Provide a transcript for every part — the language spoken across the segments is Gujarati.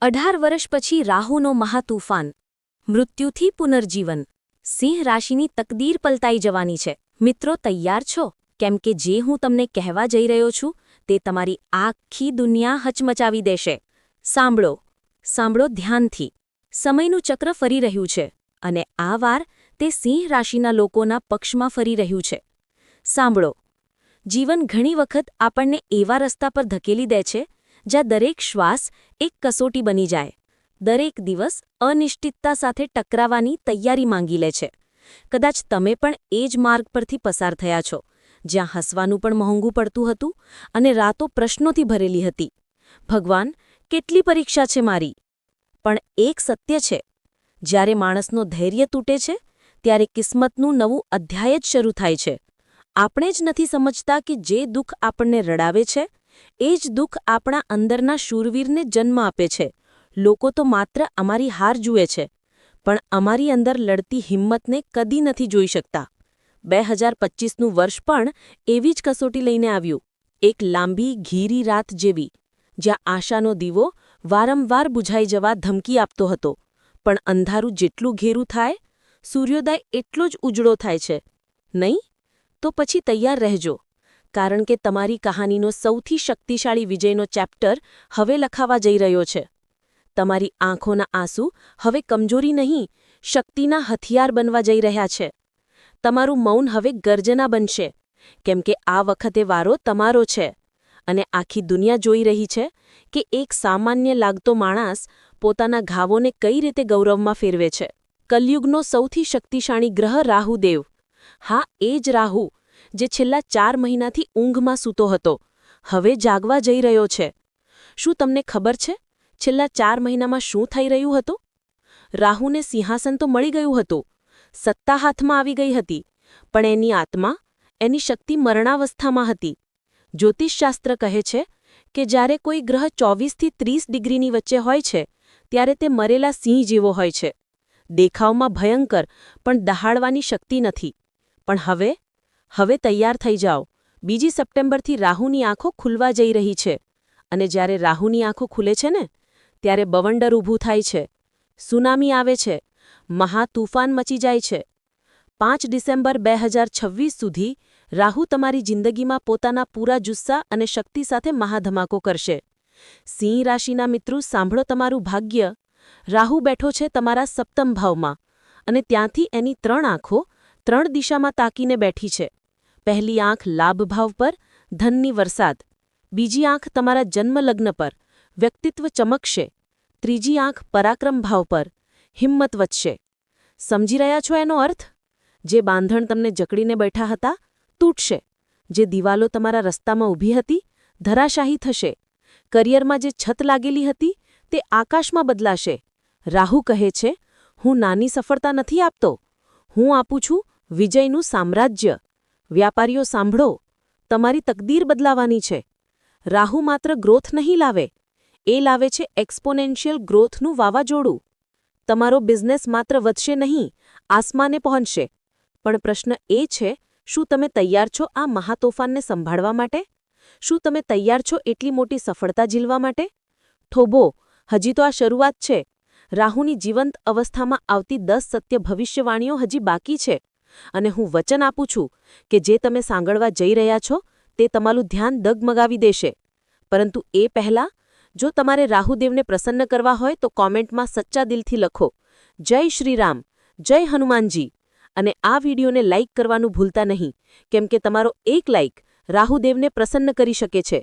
અઢાર વર્ષ પછી રાહુનો મહાતૂફાન. મૃત્યુથી પુનર્જીવન. સિંહ રાશિની તકદીર પલટાઈ જવાની છે. મિત્રો, તૈયાર છો? કેમ કે જે હું તમને કહેવા જઈ રહ્યો છું, તે તમારી આખી દુનિયા હચમચાવી દેશે. સાંભળો. સાંભળો ધ્યાનથી. સમયનું ચક્ર ફરી રહ્યું છે અને આ વાર તે સિંહ રાશિના લોકોના પક્ષમાં ફરી રહ્યું છે. સાંભળો. જીવન ઘણી વખત આપણને એવા રસ્તા પર ધકેલી દે છે જ્યાં દરેક શ્વાસ એક કસોટી બની જાય. દરેક દિવસ અનિશ્ચિતતા સાથે ટકરાવાની તૈયારી માંગી લે છે. કદાચ તમે પણ એ જ માર્ગ પરથી પસાર થયા છો, જ્યાં હસવાનું પણ મોંઘું પડતું હતું અને રાતો પ્રશ્નોથી ભરેલી હતી. ભગવાન, કેટલી પરીક્ષા છે મારી? પણ એક સત્ય છે. જ્યારે માણસનો ધૈર્ય તૂટે છે, ત્યારે કિસ્મતનું નવું અધ્યાય જ શરૂ થાય છે. આપણે જ નથી સમજતા કે જે દુઃખ આપણને રડાવે છે એ જ દુઃખ આપણા અંદરના શૂરવીરને જન્મ આપે છે. લોકો તો માત્ર અમારી હાર જુએ છે, પણ અમારી અંદર લડતી હિંમતને કદી નથી જોઈ શકતા. બે હજાર પચીસનું વર્ષ પણ એવી જ કસોટી લઈને આવ્યું, એક લાંબી, ઘીરી રાત જેવી, જ્યાં આશાનો દીવો વારંવાર બુઝાઈ જવા ધમકી આપતો હતો. પણ અંધારું જેટલું ઘેરું થાય, સૂર્યોદય એટલો જ ઉજળો થાય છે. નહીં? તો પછી તૈયાર રહેજો. કારણ કે તમારી કહાનીનો સૌથી શક્તિશાળી વિજયનો ચેપ્ટર હવે લખાવા જઈ રહ્યો છે. તમારી આંખોના આંસુ હવે કમજોરી નહીં, શક્તિના હથિયાર બનવા જઈ રહ્યા છે. તમારું મૌન હવે ગર્જના બનશે, કેમ કે આ વખતે વારો તમારો છે. અને આખી દુનિયા જોઈ રહી છે કે એક સામાન્ય લાગતો માણસ પોતાના ઘાવોને કઈ રીતે ગૌરવમાં ફેરવે છે. કલયુગનો સૌથી શક્તિશાળી ગ્રહ રાહુદેવ. હા, એ જ રાહુ જે છેલ્લા ચાર મહિનાથી ઊંઘમાં સૂતો હતો. હવે જાગવા જઈ રહ્યો છે. શું તમને ખબર છે? છેલ્લા ચાર મહિનામાં શું થઈ રહ્યું હતું? રાહુને સિંહાસન તો મળી ગયું હતું. સત્તા હાથમાં આવી ગઈ હતી. પણ એની આત્મા, એની શક્તિ મરણાવસ્થામાં હતી. જ્યોતિષશાસ્ત્ર કહે છે કે જ્યારે કોઈ ગ્રહ ચોવીસથી ત્રીસ ડિગ્રીની વચ્ચે હોય છે, ત્યારે તે મરેલા સિંહ જેવો હોય છે. દેખાવમાં ભયંકર, પણ દહાડવાની શક્તિ નથી. પણ હવે હવે તૈયાર થઈ જાઓ. બીજી સપ્ટેમ્બરથી રાહુની આંખો ખુલવા જઈ રહી છે. અને જ્યારે રાહુની આંખો ખુલે છે ને, ત્યારે બવંડર ઊભું થાય છે. સુનામી આવે છે. મહા તૂફાન મચી જાય છે. પાંચ ડિસેમ્બર બે સુધી રાહુ તમારી જિંદગીમાં પોતાના પૂરા જુસ્સા અને શક્તિ સાથે મહાધમાકો કરશે. સિંહ રાશિના મિત્રો, સાંભળો તમારું ભાગ્ય. રાહુ બેઠો છે તમારા સપ્તમ ભાવમાં અને ત્યાંથી એની ત્રણ આંખો ત્રણ દિશામાં તાકીને બેઠી છે. પહેલી આંખ લાભભાવ પર, ધનની વરસાદ. બીજી આંખ તમારા જન્મલગ્ન પર, વ્યક્તિત્વ ચમકશે. ત્રીજી આંખ પરાક્રમ ભાવ પર, હિંમત વધશે. સમજી રહ્યા છો એનો અર્થ? જે બાંધણ તમને જકડીને બેઠા હતા, તૂટશે. જે દિવાલો તમારા રસ્તામાં ઊભી હતી, ધરાશાહી થશે. કરિયરમાં જે છત લાગેલી હતી, તે આકાશમાં બદલાશે. રાહુ કહે છે, હું નાની સફળતા નથી આપતો. હું આપું છું વિજયનું સામ્રાજ્ય. વ્યાપારીઓ, સાંભળો. તમારી તકદીર બદલાવાની છે. રાહુ માત્ર ગ્રોથ નહીં લાવે. એ લાવે છે એક્સપોનેન્શિયલ ગ્રોથનું વાવાઝોડું. તમારો બિઝનેસ માત્ર વધશે નહીં, આસમાને પહોંચશે. પણ પ્રશ્ન એ છે, શું તમે તૈયાર છો આ મહાતોફાનને સંભાળવા માટે? શું તમે તૈયાર છો એટલી મોટી સફળતા ઝીલવા માટે? થોભો, હજી તો આ શરૂઆત છે. રાહુની જીવંત અવસ્થામાં આવતી દસ સત્ય ભવિષ્યવાણીઓ હજી બાકી છે. અને હું વચન આપું છું કે જે તમે સાંગળવા જઈ રહ્યા છો, તે તમારું ધ્યાન દગમગાવી દેશે. પરંતુ એ પહેલાં, જો તમારે રાહુદેવને પ્રસન્ન કરવા હોય, તો કોમેન્ટમાં સચ્ચા દિલથી લખો, જય શ્રીરામ, જય હનુમાનજી. અને આ વિડીયોને લાઇક કરવાનું ભૂલતા નહીં, કેમ કે તમારો એક લાઇક રાહુદેવને પ્રસન્ન કરી શકે છે.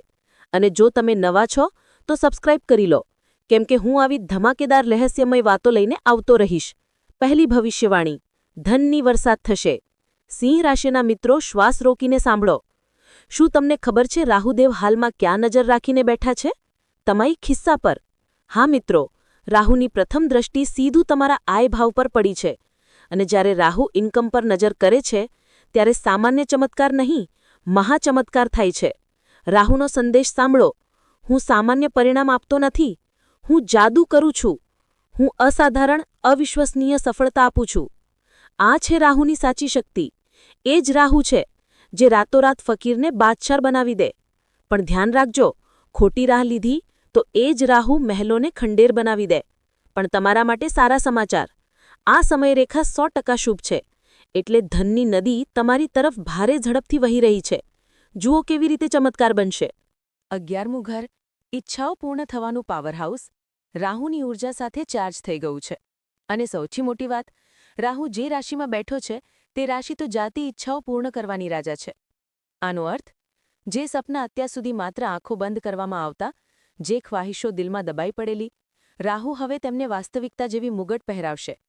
અને જો તમે નવા છો, તો સબસ્ક્રાઇબ કરી લો, કેમ કે હું આવી ધમાકેદાર રહસ્યમય વાતો લઈને આવતો રહીશ. પહેલી ભવિષ્યવાણી. ધનની વરસાદ થશે. સિંહ રાશિના મિત્રો, શ્વાસ રોકીને સાંભળો. શું તમને ખબર છે રાહુદેવ હાલમાં ક્યાં નજર રાખીને બેઠા છે? તમારી ખિસ્સા પર. હા મિત્રો, રાહુની પ્રથમ દ્રષ્ટિ સીધું તમારા આય ભાવ પર પડી છે. અને જ્યારે રાહુ ઇન્કમ પર નજર કરે છે, ત્યારે સામાન્ય ચમત્કાર નહીં મહાચમત્કાર થાય છે. રાહુનો સંદેશ સાંભળો. હું સામાન્ય પરિણામ આપતો નથી. હું જાદુ કરું છું. હું અસાધારણ, અવિશ્વસનીય સફળતા આપું છું. આ છે રાહુની સાચી શક્તિ. એ જ રાહુ છે, જે રાતોરાત ફકીરને બાદશાર બનાવી દે. પણ ધ્યાન રાખજો, ખોટી રાહ લીધી તો એ જ રાહુ મહેલોને ખંડેર બનાવી દે. પણ તમારા માટે સારા સમાચાર. આ સમયરેખા સો ટકા શુભ છે. એટલે ધનની નદી તમારી તરફ ભારે ઝડપથી વહી રહી છે. જુઓ કેવી રીતે ચમત્કાર બનશે. અગિયારમું ઘર, ઈચ્છાઓ પૂર્ણ થવાનું પાવરહાઉસ રાહુની ઊર્જા સાથે ચાર્જ થઈ ગયું છે. અને સૌથી મોટી વાત રાહુ જે રાશિમાં બેઠો છે, તે રાશિ તો જાતિ ઈચ્છાઓ પૂર્ણ કરવાની રાજા છે. આનો અર્થ, જે સપના અત્યાર સુધી માત્ર આંખો બંધ કરવામાં આવતા, જે ખ્વાહિશો દિલમાં દબાઈ પડેલી, રાહુ હવે તેમને વાસ્તવિકતા જેવી મુગટ પહેરાવશે.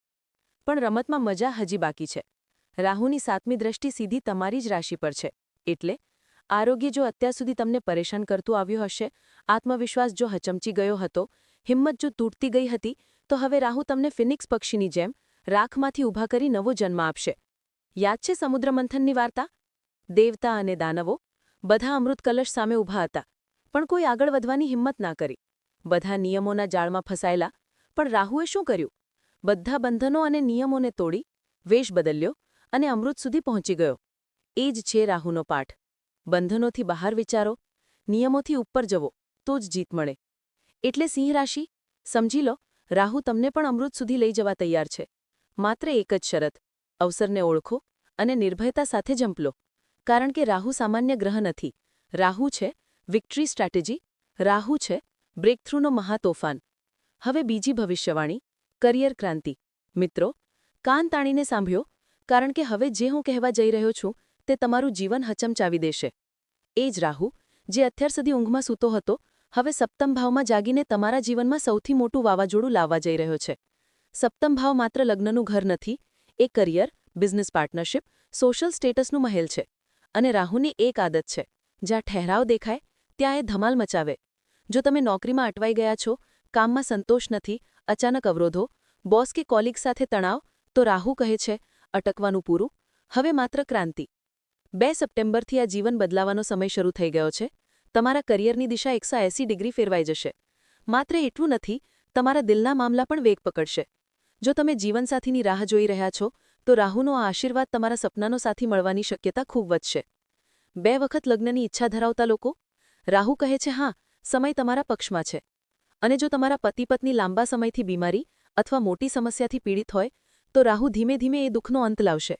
પણ રમતમાં મજા હજી બાકી છે. રાહુની સાતમી દ્રષ્ટિ સીધી તમારી જ રાશિ પર છે. એટલે, આરોગ્ય જો અત્યાર સુધી તમને પરેશાન કરતું આવ્યું હશે, આત્મવિશ્વાસ જો હચમચી ગયો હતો, હિંમત જો તૂટતી ગઈ હતી, તો હવે રાહુ તમને ફિનિક્સ પક્ષીની જેમ રાખમાંથી ઊભા કરી નવો જન્મ આપશે. યાદ છે સમુદ્ર મંથનની વાર્તા? દેવતા અને દાનવો બધા અમૃત કલશ સામે ઊભા હતા, પણ કોઈ આગળ વધવાની હિંમત ના કરી. બધા નિયમોના જાળમાં ફસાયેલા, પણ રાહુએ શું કર્યું? બધા બંધનો અને નિયમોને તોડી, વેશ બદલ્યો અને અમૃત સુધી પહોંચી ગયો. એ જ છે રાહુનો પાઠ. બંધનોથી બહાર વિચારો, નિયમોથી ઉપર જવો, તો જ જીત મળે. એટલે સિંહ રાશિ, સમજી લો, રાહુ તમને પણ અમૃત સુધી લઈ જવા તૈયાર છે. માત્ર એક જ શરત, અવસરને ઓળખો અને નિર્ભયતા સાથે જંપલો કારણ કે રાહુ સામાન્ય ગ્રહ નથી. રાહુ છે વિક્ટરી સ્ટ્રેટેજી રાહુ છે બ્રેકથ્રુનો મહાતોફાન હવે બીજી ભવિષ્યવાણી કરિયર ક્રાંતિ. મિત્રો, કાન તાણીને સાંભળ્યો કારણ કે હવે જે હું કહેવા જઈ રહ્યો છું તે તમારું જીવન હચમચાવી દેશે. એ જ રાહુ, જે અત્યાર સુધી ઊંઘમાં સૂતો હતો, હવે સપ્તમ ભાવમાં જાગીને તમારા જીવનમાં સૌથી મોટું વાવાઝોડું લાવવા જઈ રહ્યો છે. સપ્તમ ભાવ માત્ર લગ્નનું ઘર નથી એ કરિયર, બિઝનેસ પાર્ટનરશિપ, સોશિયલ સ્ટેટસનું મહેલ છે. અને રાહુની એક આદત છે, જ્યાં ઠહેરાવ દેખાય, ત્યાં એ ધમાલ મચાવે. જો તમે નોકરીમાં અટવાઈ ગયા છો, કામમાં સંતોષ નથી, અચાનક અવરોધો, બોસ કે કોલિગ સાથે તણાવ, તો રાહુ કહે છે, અટકવાનું પૂરું. હવે માત્ર ક્રાંતિ. બે સપ્ટેમ્બરથી આ જીવન બદલાવાનો સમય શરૂ થઈ ગયો છે. તમારા કરિયરની દિશા એકસો ડિગ્રી ફેરવાઈ જશે. માત્ર એટલું નથી, તમારા દિલના મામલા પણ વેગ પકડશે. જો તમે જીવનસાથીની રાહ જોઈ રહ્યા છો, તો રાહુનો આ આશીર્વાદ તમારા સપનાનો સાથી મળવાની શક્યતા ખૂબ વધશે. બે વખત લગ્નની ઈચ્છા ધરાવતા લોકો? રાહુ કહે છે, હા, સમય તમારા પક્ષમાં છે. અને જો તમારા પતિ પત્ની લાંબા સમયથી બીમારી અથવા મોટી સમસ્યાથી પીડિત હોય, તો રાહુ ધીમે ધીમે એ દુઃખનો અંત લાવશે.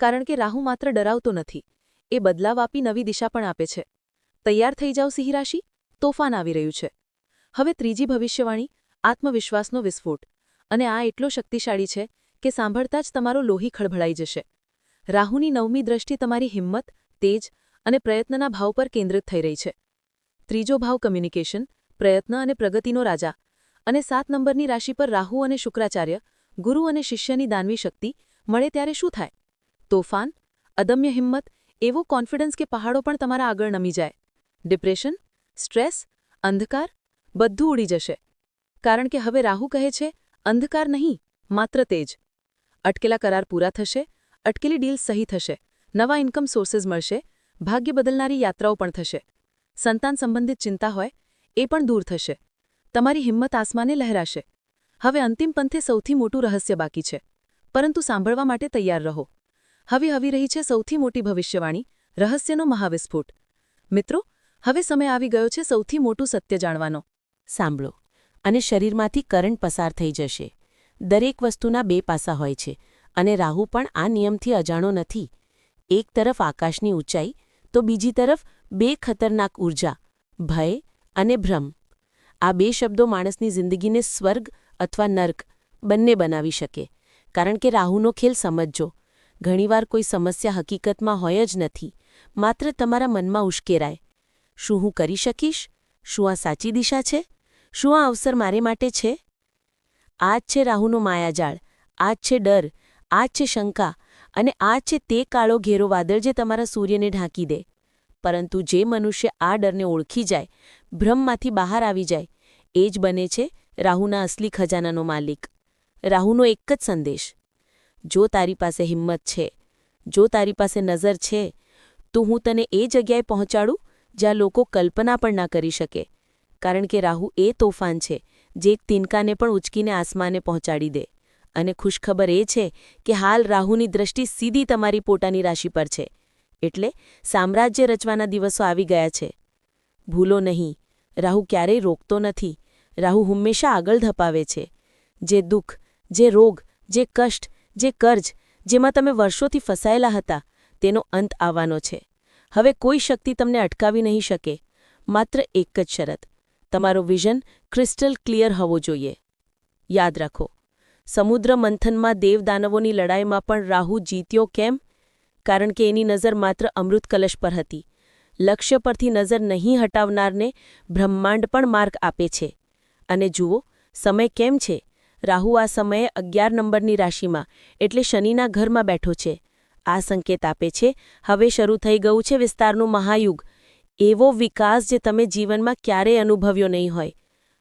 કારણ કે રાહુ માત્ર ડરાવતો નથી. એ બદલાવ આપી નવી દિશા પણ આપે છે. તૈયાર થઈ જાઓ સિંહ તોફાન આવી રહ્યું છે. હવે ત્રીજી ભવિષ્યવાણી, આત્મવિશ્વાસનો વિસ્ફોટ. અને આ એટલો શક્તિશાળી છે કે સાંભળતા જ તમારો લોહી ખળભળાઈ જશે. રાહુની નવમી દ્રષ્ટિ તમારી હિંમત, તેજ અને પ્રયત્નના ભાવ પર કેન્દ્રિત થઈ રહી છે. ત્રીજો ભાવ કમ્યુનિકેશન પ્રયત્ન અને પ્રગતિનો રાજા અને સાત નંબરની રાશિ પર રાહુ અને શુક્રાચાર્ય, ગુરુ અને શિષ્યની દાનવી શક્તિ મળે ત્યારે શું થાય? તોફાન, અદમ્ય હિંમત, એવો કોન્ફિડન્સ કે પહાડો પણ તમારા આગળ નમી જાય. ડિપ્રેશન, સ્ટ્રેસ, અંધકાર, બધું ઉડી જશે. કારણ કે હવે રાહુ કહે છે અંધકાર નહીં, માત્ર તેજ. અટકેલા કરાર પૂરા થશે, અટકેલી ડીલ સહી થશે, નવા ઇન્કમ સોર્સિસ મળશે, ભાગ્ય બદલનારી યાત્રાઓ પણ થશે. સંતાન સંબંધિત ચિંતા હોય, એ પણ દૂર થશે. તમારી હિંમત આસમાને લહેરાશે. હવે અંતિમ પંથે સૌથી મોટું રહસ્ય બાકી છે. પરંતુ સાંભળવા માટે તૈયાર રહો. હવે આવી રહી છે સૌથી મોટી ભવિષ્યવાણી, રહસ્યનો મહાવિસ્ફોટ. મિત્રો, હવે સમય આવી ગયો છે સૌથી મોટું સત્ય જાણવાનો. સાંભળો. અને શરીરમાંથી કરંટ પસાર થઈ જશે. દરેક વસ્તુના બે પાસા હોય છે અને રાહુ પણ આ નિયમથી અજાણો નથી. એક તરફ આકાશની ઊંચાઈ, તો બીજી તરફ બે ખતરનાક ઊર્જા, ભય અને ભ્રમ. આ બે શબ્દો માણસની જિંદગીને સ્વર્ગ અથવા નર્ક બંને બનાવી શકે. કારણ કે રાહુનો ખેલ સમજજો. ઘણીવાર કોઈ સમસ્યા હકીકતમાં હોય જ નથી. માત્ર તમારા મનમાં ઉશ્કેરાય. શું હું કરી શકીશ? શું આ સાચી દિશા છે? શું આ અવસર મારે માટે છે? આ જ છે રાહુનો માયાજાળ આ જ છે ડર આ જ છે શંકા અને આ છે તે કાળો ઘેરો વાદળ જે તમારા સૂર્યને ઢાંકી દે. પરંતુ જે મનુષ્ય આ ડરને ઓળખી જાય, ભ્રમમાંથી બહાર આવી જાય, એ જ બને છે રાહુના અસલી ખજાનાનો માલિક. રાહુનો એક જ સંદેશ, જો તારી પાસે હિંમત છે, જો તારી પાસે નજર છે, તો હું તને એ જગ્યાએ પહોંચાડું જ્યાં લોકો કલ્પના પણ ના કરી શકે. કારણ કે રાહુ એ તોફાન છે, જે એક તિનકાને પણ ઉચકીને આસમાને પહોંચાડી દે. અને ખુશખબર એ છે કે હાલ રાહુની દ્રષ્ટિ સીધી તમારી પોતાની રાશિ પર છે. એટલે સામ્રાજ્ય રચવાના દિવસો આવી ગયા છે. ભૂલો નહીં. રાહુ ક્યારેય રોકતો નથી. રાહુ હંમેશા આગળ ધપાવે છે. જે દુઃખ, જે રોગ, જે કષ્ટ, જે કર્જ, જેમાં તમે વર્ષોથી ફસાયેલા હતા, તેનો અંત આવવાનો છે. હવે કોઈ શક્તિ તમને અટકાવી નહીં શકે. માત્ર એક જ શરત. તમારો વિઝન ક્રિસ્ટલ ક્લિયર હોવો જોઈએ. યાદ રાખો, સમુદ્ર મંથનમાં દેવદાનવોની લડાઈમાં પણ રાહુ જીત્યો કેમ? કારણ કે એની નજર માત્ર અમૃત કલશ પર હતી. લક્ષ્ય પરથી નજર નહીં હટાવનારને બ્રહ્માંડ પણ માર્ગ આપે છે. અને જુઓ, સમય કેમ છે? રાહુ આ સમયે અગિયાર નંબરની રાશિમાં, એટલે શનિના ઘરમાં બેઠો છે. આ સંકેત આપે છે, હવે શરૂ થઈ ગયું છે વિસ્તારનું મહાયુગ. એવો વિકાસ જે તમે જીવનમાં ક્યારેય અનુભવ્યો નહીં હોય.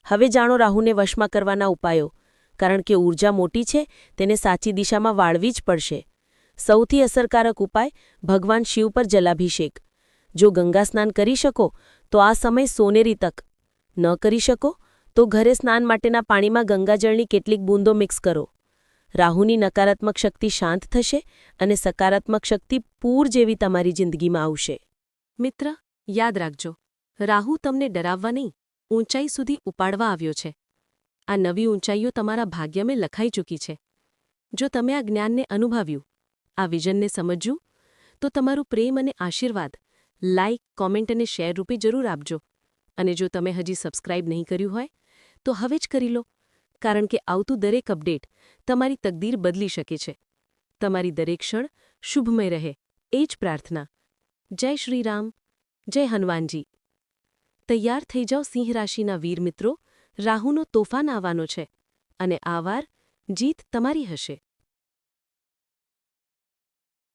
હવે જાણો રાહુને વશમાં કરવાના ઉપાયો. કારણ કે ઊર્જા મોટી છે, તેને સાચી દિશામાં વાળવી જ પડશે. સૌથી અસરકારક ઉપાય, ભગવાન શિવ પર જલાભિષેક. જો ગંગા સ્નાન કરી શકો, તો આ સમય સોનેરી તક. ન કરી શકો, તો ઘરે સ્નાન માટેના પાણીમાં ગંગાજળની કેટલીક બૂંદો મિક્સ કરો. રાહુની નકારાત્મક શક્તિ શાંત થશે અને સકારાત્મક શક્તિ પૂર જેવી તમારી જિંદગીમાં આવશે. મિત્ર યાદ રાખજો, રાહુ તમને ડરાવવા નહીં, ઊંચાઈ સુધી ઉપાડવા આવ્યો છે. આ નવી ઊંચાઈઓ તમારા ભાગ્યમાં લખાઈ ચૂકી છે. જો તમે આ જ્ઞાનને અનુભવ્યું, આ વિઝનને સમજ્યું, તો તમારું પ્રેમ અને આશીર્વાદ લાઇક કોમેન્ટ અને શેર રૂપે જરૂર આપજો. અને જો તમે હજી સબસ્ક્રાઇબ નહીં કર્યું હોય, તો હવે જ કરી લો, કારણ કે આવતું દરેક અપડેટ તમારી તકદીર બદલી શકે છે. તમારી દરેક ક્ષણ શુભમય રહે. એ જ પ્રાર્થના. જય શ્રીરામ જય હનુમાનજી. તૈયાર થઈ જાઓ સિંહ રાશિના વીર મિત્રો, રાહુનો તોફાન આવવાનો છે અને આ વાર જીત તમારી હશે.